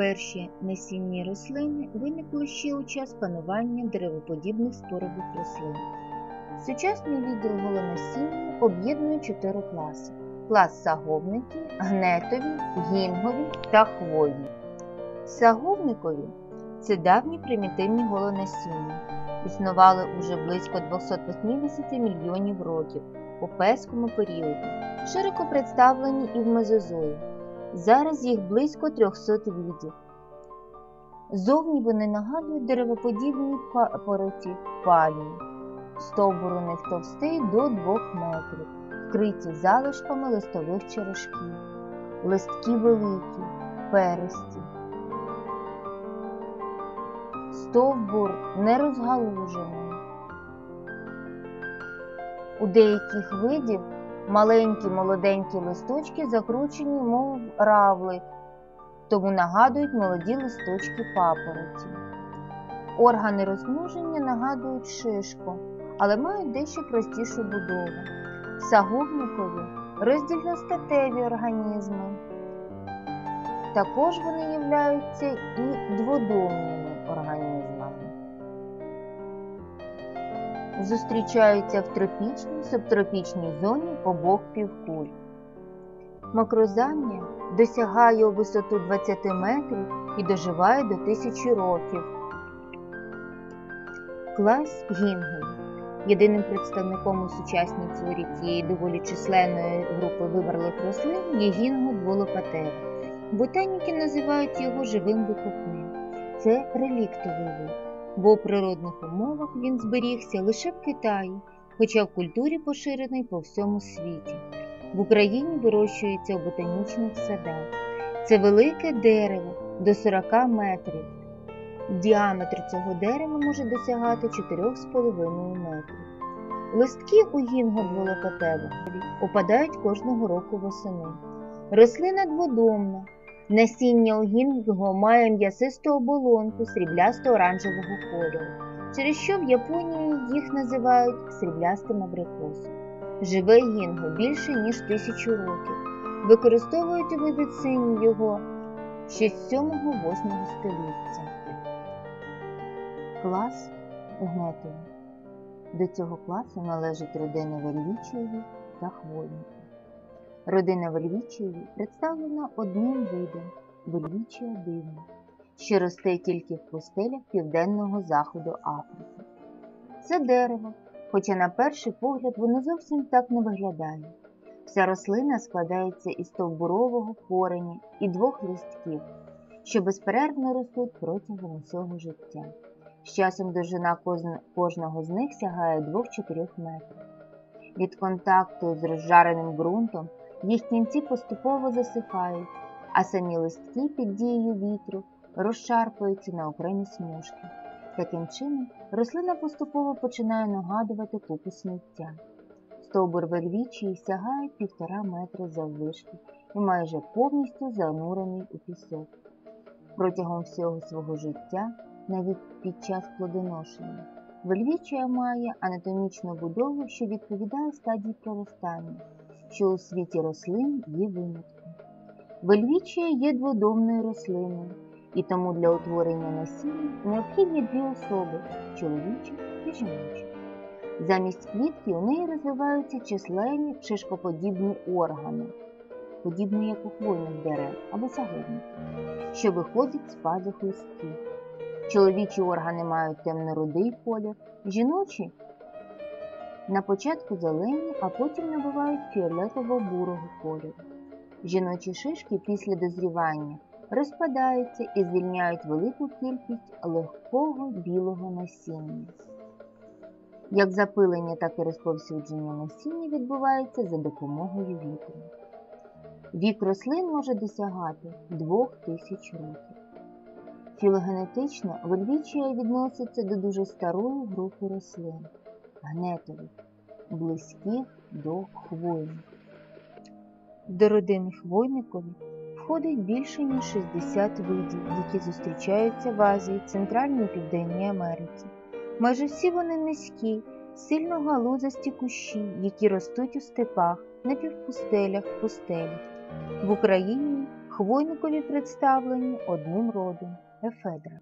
Перші насінні рослини виникли ще у час панування деревоподібних спорових рослин. Сучасний відділ голонасіння об'єднує чотири класи: клас саговники, гнетові, гінгові та хвойні. Саговникові це давні примітивні голонасіння. Існували уже близько 280 мільйонів років у пеському періоді, широко представлені і в мезозої. Зараз їх близько 300 видів. Зовні вони нагадують деревоподібні папороті пальмі. Стовбур у них товстий до 2 метрів, вкриті залишками листових черешків, листки великі, перисті. Стовбур не розгалужений. У деяких видів маленькі молоденькі листочки закручені, мов равлик, тому нагадують молоді листочки папороті. Органи розмноження нагадують шишку, але мають дещо простішу будову. Сагубникові роздільностатеві організми. Також вони являються і дводомними Зустрічаються в тропічній субтропічній зоні обох півкуль. Макрозамія досягає у висоту 20 метрів і доживає до тисячі років. Клас гінгові. Єдиним представником у сучасній флорі цієї доволі численної групи вимерлих рослин є гінго дволопатера. Ботаніки називають його живим викопним. Це реліктовий вид, бо у природних умовах він зберігся лише в Китаї, хоча в культурі поширений по всьому світі. В Україні вирощується у ботанічних садах. Це велике дерево до 40 метрів. Діаметр цього дерева може досягати 4,5 метрів. Листки у гінго дволопатевих опадають кожного року восени. Рослина дводомна. Насіння у гінго має м'ясисту оболонку сріблясто-оранжевого кольору, через що в Японії їх називають сріблястим абрикосом. Живе гінго більше, ніж тисячу років. Використовують у медицині його ще з 7-8 століття. Клас гнетовий. До цього класу належить родина Вельвічієві та хвойників. Родина Вельвічієві представлена одним видом Вельвічія дивна, що росте тільки в пустелях південного заходу Африки. Це дерево, хоча на перший погляд воно зовсім так не виглядає. Вся рослина складається із стовбурового кореня і двох листків, що безперервно ростуть протягом усього життя. З часом довжина кожного з них сягає 2-4 метрів. Від контакту з розжареним ґрунтом їх кінці поступово засихають, а самі листки під дією вітру розшарпуються на окремі смужки. Таким чином, рослина поступово починає нагадувати купу сміття. Стовбур вельвічії сягає півтора метри заввишки і майже повністю занурений у пісок. Протягом всього свого життя навіть під час плодоношення. Вельвічія має анатомічну будову, що відповідає стадії проростання, що у світі рослин є винятком. Вельвічія є дводомною рослиною, і тому для утворення насіння необхідні дві особи чоловічі і жіночі. Замість квітки у неї розвиваються численні шишкоподібні органи, подібні як у хвойних дерев або сагодників, що виходять з пазух листків. Чоловічі органи мають темно-рудий колір, жіночі на початку зелені, а потім набувають фіолетово-бурого кольору. Жіночі шишки після дозрівання розпадаються і звільняють велику кількість легкого білого насіння. Як запилення, так і розповсюдження насіння відбувається за допомогою вітру. Вік рослин може досягати 2000 років. Філогенетично вельвічія відноситься до дуже старої групи рослин гнетових, близьких до хвойних. До родини хвойникові входить більше ніж 60 видів, які зустрічаються в Азії, Центральній і Південній Америці. Майже всі вони низькі, сильно галузасті кущі, які ростуть у степах, на півпустелях, пустелях. В Україні Хвойникові представлені одним родом ефедра.